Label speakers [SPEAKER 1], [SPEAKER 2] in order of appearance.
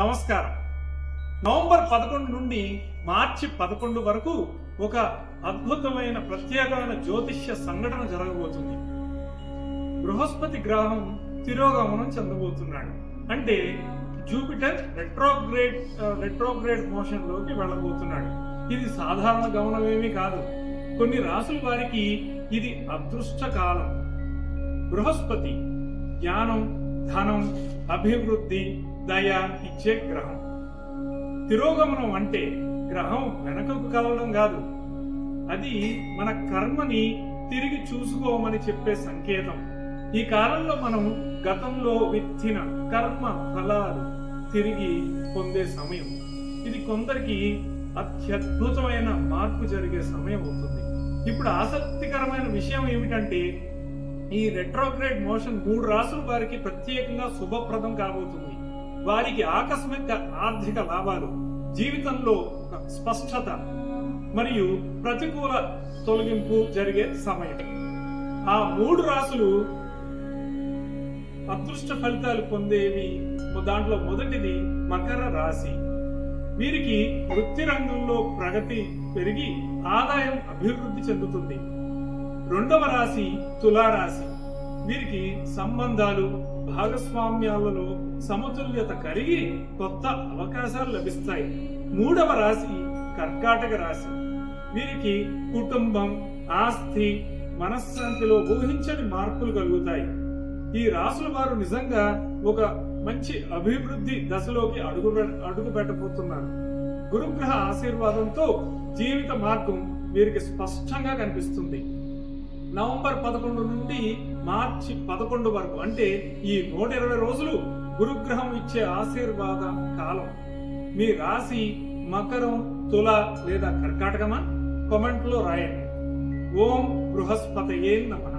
[SPEAKER 1] నమస్కారం. నవంబర్ పదకొండు నుండి మార్చి పదకొండు వరకు ఒక అద్భుతమైన ప్రత్యేకమైన జ్యోతిష్య సంఘటన జరగబోతుంది. బృహస్పతి గ్రహం తిరోగమనం చెందబోతున్నాడు. అంటే జూపిటర్ రెట్రోగ్రేడ్ రెట్రోగ్రేడ్ మోషన్లోకి వెళ్ళబోతున్నాడు. ఇది సాధారణ గమనమేమీ కాదు. కొన్ని రాసుల వారికి ఇది అదృష్ట కాలం బృహస్పతి జ్ఞానం ధనం అభివృద్ధి దయ ఇచ్చే గ్రహం. తిరోగమనం అంటే గ్రహం వెనకకు కలవడం కాదు. అది మన కర్మని తిరిగి చూసుకోమని చెప్పే సంకేతం. ఈ కాలంలో మనం గతంలో విత్తిన కర్మ ఫలాలు తిరిగి పొందే సమయం. ఇది కొందరికి అత్యద్భుతమైన మార్పు జరిగే సమయం అవుతుంది. ఇప్పుడు ఆసక్తికరమైన విషయం ఏమిటంటే ఈ రెట్రోగ్రేడ్ మోషన్ మూడు రాసుల వారికి ప్రత్యేకంగా శుభప్రదం కాబోతుంది. వారికి ఆకస్మిక ఆర్థిక లాభాలు జీవితంలో ఒక స్పష్టత మరియు ప్రతికూల తొలగింపు జరిగే సమయం. ఆ మూడు రాసులు అదృష్ట ఫలితాలు పొందేవి దాంట్లో మొదటిది మకర రాశి. వీరికి వృత్తి రంగంలో ప్రగతి పెరిగి ఆదాయం అభివృద్ధి చెందుతుంది. రెండవ రాశి తులారాశి. వీరికి సంబంధాలు భాగస్వామ్యాలలో సమతుల్యత కలిగి కొత్త అవకాశాలు లభిస్తాయి. మూడవ రాశి కర్కాటక రాశి. వీరికి కుటుంబం ఆస్తి మనశ్శాంతిలో ఊహించని మార్పులు కలుగుతాయి. ఈ రాసుల వారు నిజంగా ఒక మంచి అభివృద్ధి దశలోకి అడుగు అడుగు పెట్టబోతున్నారు. గురుగ్రహ ఆశీర్వాదంతో జీవిత మార్గం వీరికి స్పష్టంగా కనిపిస్తుంది. నవంబర్ పదకొండు నుండి మార్చి పదకొండు వరకు. అంటే ఈ నూట ఇరవై రోజులు గురుగ్రహం ఇచ్చే ఆశీర్వాద కాలం. మీ రాశి మకరం తుల లేదా కర్కాటకమా? కామెంట్లో రాయండి. ఓం బృహస్పతయే నమః.